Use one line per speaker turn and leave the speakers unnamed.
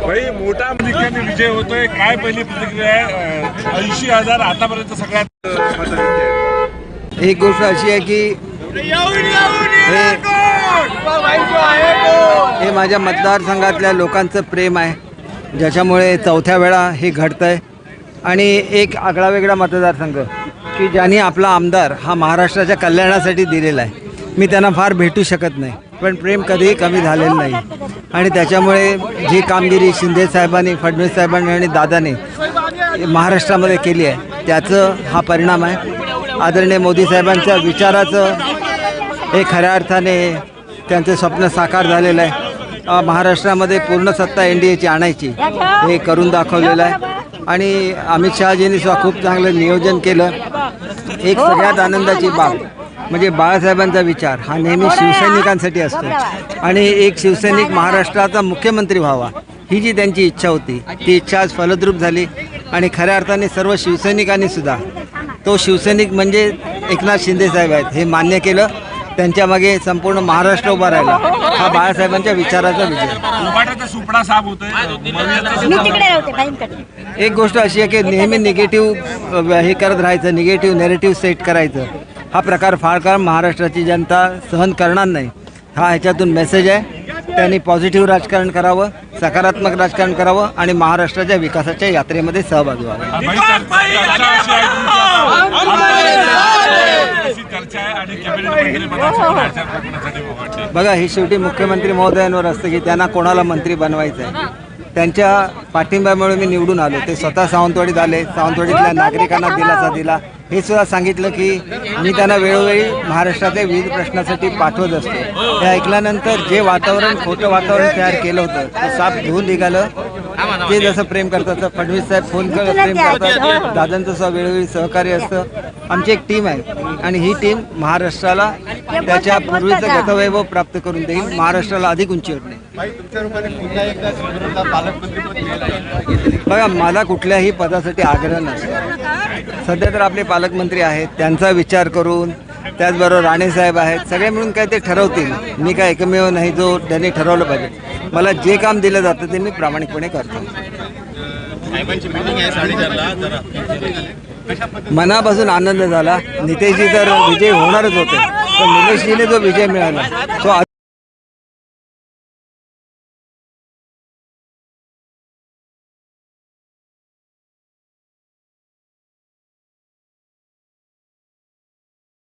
भाई मोठा ठिकाणी विजय होतोय. काय पहिली प्रतिक्रिया आहे? ऐंशी हजार आतापर्यंत सगळ्यात
एक गोष्ट अशी आहे की हे हे माझ्या मतदारसंघातल्या लोकांचं प्रेम आहे. ज्याच्यामुळे चौथ्या वेळा हे घडतं आहे आणि एक आगळा वेगळा मतदारसंघ की ज्यांनी आपला आमदार हा महाराष्ट्राच्या कल्याणासाठी दिलेला आहे. मी त्यांना फार भेटू शकत नाही. पण प्रेम कधीही कमी झालेलं नाही. आणि त्याच्यामुळे जी कामगिरी शिंदे साहेबांनी फडणवीस साहेबांनी आणि दादाने महाराष्ट्रामध्ये केली आहे त्याचं हा परिणाम आहे. आदरणीय मोदी साहेबांच्या विचाराचं हे खऱ्या अर्थाने त्यांचं स्वप्न साकार झालेलं आहे. महाराष्ट्रामध्ये पूर्ण सत्ता एन डी एची आणायची हे करून दाखवलेलं आहे. आणि अमित शहाजींनी सुद्धा खूप चांगलं नियोजन केलं. एक सगळ्यात आनंदाची बाब. म्हणजे बाळासाहेबांचा विचार हा नेहमी शिवसैनिकांसाठी असतो. आणि एक शिवसैनिक महाराष्ट्राचा मुख्यमंत्री व्हावा ही जी त्यांची इच्छा होती ती इच्छा आज फलद्रूप झाली. आणि खऱ्या अर्थाने सर्व शिवसैनिकांनी सुद्धा तो शिवसैनिक म्हणजे एकनाथ शिंदे साहेब आहेत हे मान्य केलं. त्यांच्या मागे संपूर्ण महाराष्ट्र उभा राहिला. हा बाळासाहेबांच्या विचाराचा विजय. एक गोष्ट अशी आहे की नेहमी निगेटिव्ह हे करत राहायचं निगेटिव्ह नेरेटिव्ह सेट करायचं. हा प्रकार फार काळ महाराष्ट्राची जनता सहन करणार नाही. हा ह्याच्यातून मेसेज आहे. त्यांनी पॉझिटिव्ह राजकारण करावं सकारात्मक राजकारण करावं आणि महाराष्ट्राच्या विकासाच्या यात्रेमध्ये सहभागी व्हावं. बघा ही शेवटी मुख्यमंत्री महोदयांवर असतं की त्यांना कोणाला मंत्री बनवायचं आहे त्यांच्या पाठिंब्यामुळे मी निवडून आलो. ते स्वतः सावंतवाडीत आले. सावंतवाडीतल्या नागरिकांना दिलासा दिला. हे सुद्धा सांगितलं की मी त्यांना वेळोवेळी महाराष्ट्राच्या विविध प्रश्नासाठी पाठवत असतो. हे ऐकल्यानंतर जे वातावरण खोटं वातावरण तयार केलं होतं ते साफ धुवून निघालं. ते जसं प्रेम करतात फडणवीस साहेब फोन कर प्रेम करतात. दादांचं सुद्धा वेळोवेळी सहकार्य असतं. आमची एक टीम आहे आणि ही टीम महाराष्ट्राला त्याच्या पूर्वीचं गतवैभव प्राप्त करून देईल. महाराष्ट्राला अधिक उंचीवर नेईल बघा मला कुठल्याही पदासाठी आग्रह नसतो. सध्या तर आपले पालकमंत्री आहेत त्यांचा विचार करून त्याचबरोबर राणे साहेब आहेत सगळे मिळून काय ते ठरवतील. मी काय एकमेव नाही जो त्यांनी ठरवलं पाहिजे. मला जे काम दिलं जातं ते मी प्रामाणिकपणे करतो. मनापासून आनंद झाला. नितेशजी तर विजय होणारच होते. पण निलेशजीने जो विजय मिळाला तो